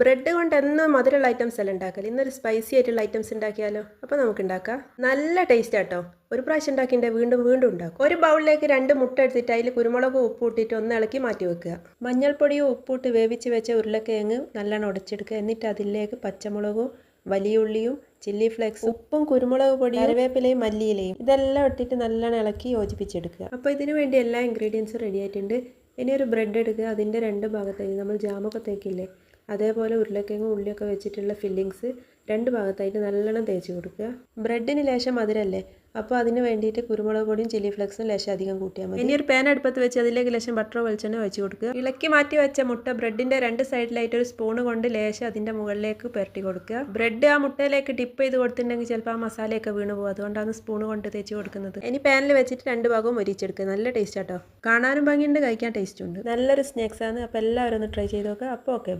Bread കൊണ്ട് എന്നും മധുരമുള്ള ഐറ്റംസ് അല്ല ഉണ്ടാക്കൽ? ഇന്നൊരു സ്പൈസി ആയിട്ടുള്ള ഐറ്റംസ് ഉണ്ടാക്കിയാലോ? അപ്പോൾ നമുക്ക് ഉണ്ടാക്കാം നല്ല ടേസ്റ്റ് ആട്ടോ. ഒരു പ്രാവശ്യം ഉണ്ടാക്കിയിട്ട് വീണ്ടും വീണ്ടും ഉണ്ടാക്കും. ഒരു ബൗളിലേക്ക് രണ്ട് മുട്ട എടുത്തിട്ട് അതിൽ കുരുമുളക് ഉപ്പ് ഇട്ടിട്ട് ഒന്ന് ഇളക്കി മാറ്റി വെക്കുക. മഞ്ഞൾപ്പൊടിയും ഉപ്പിട്ട് വേവിച്ച് വെച്ച ഉരുളക്കിഴങ്ങ് നല്ലോണം ഉടച്ചെടുക്കുക. എന്നിട്ട് അതിലേക്ക് പച്ചമുളകും വലിയ ഉള്ളിയും ചില്ലി ഫ്ലേക്സ് ഉപ്പും കുരുമുളക് പൊടി കറിവേപ്പിലയും മല്ലിയിലയും ഇതെല്ലാം ഇട്ടിട്ട് നല്ലോണം ഇളക്കി യോജിപ്പിച്ചെടുക്കുക. അപ്പോൾ ഇതിനു വേണ്ടി എല്ലാ ഇൻഗ്രീഡിയൻസും റെഡി ആയിട്ടുണ്ട്. ഇനി ഒരു ബ്രെഡ് എടുക്കുക. അതിന്റെ രണ്ട് ഭാഗത്തേക്ക് നമ്മൾ ജാമൊക്കെ തേക്കില്ലേ? അതേപോലെ ഉരുളക്കിഴങ്ങും ഉള്ളിയൊക്കെ വെച്ചിട്ടുള്ള ഫില്ലിങ്സ് രണ്ട് ഭാഗത്തായിട്ട് നല്ലോണം തേച്ച് കൊടുക്കുക. ബ്രെഡിന് ലേശം മധുരല്ലേ? അപ്പോൾ അതിന് വേണ്ടിയിട്ട് കുരുമുളക് പൊടിയും ചില്ലി ഫ്ലെക്സും ലേശം അധികം കൂട്ടിയാൽ മതി. ഇനി ഒരു പാൻ അടുപ്പത്ത് വെച്ച് അതിലേക്ക് ലേശം ബട്ടറോ വെളിച്ചെണ്ണ വെച്ച് കൊടുക്കുക. ഇളക്കി മാറ്റി വെച്ച മുട്ട ബ്രെഡിന്റെ രണ്ട് സൈഡിലായിട്ട് ഒരു സ്പൂൺ കൊണ്ട് ലേശം അതിന്റെ മുകളിലേക്ക് പുരട്ടി കൊടുക്കുക. ബ്രെഡ് ആ മുട്ടയിലേക്ക് ഡിപ്പ് ചെയ്ത് കൊടുത്തിട്ടുണ്ടെങ്കിൽ ചിലപ്പോൾ ആ മസാലയൊക്കെ വീണ് പോകും. അതുകൊണ്ടാണ് സ്പൂൺ കൊണ്ട് തേച്ച് കൊടുക്കുന്നത്. ഇനി പാനിൽ വെച്ചിട്ട് രണ്ട് ഭാഗവും ഒരിച്ചെടുക്കുക. നല്ല ടേസ്റ്റ് ആട്ടോ. കാണാനും ഭംഗിയുണ്ട് കഴിക്കാൻ ടേസ്റ്റ് ഉണ്ട്. നല്ലൊരു സ്നാക്സ് ആണ്. അപ്പോൾ എല്ലാവരും ഒന്ന് ട്രൈ ചെയ്ത് നോക്കുക അപ്പോൾ ഓക്കെ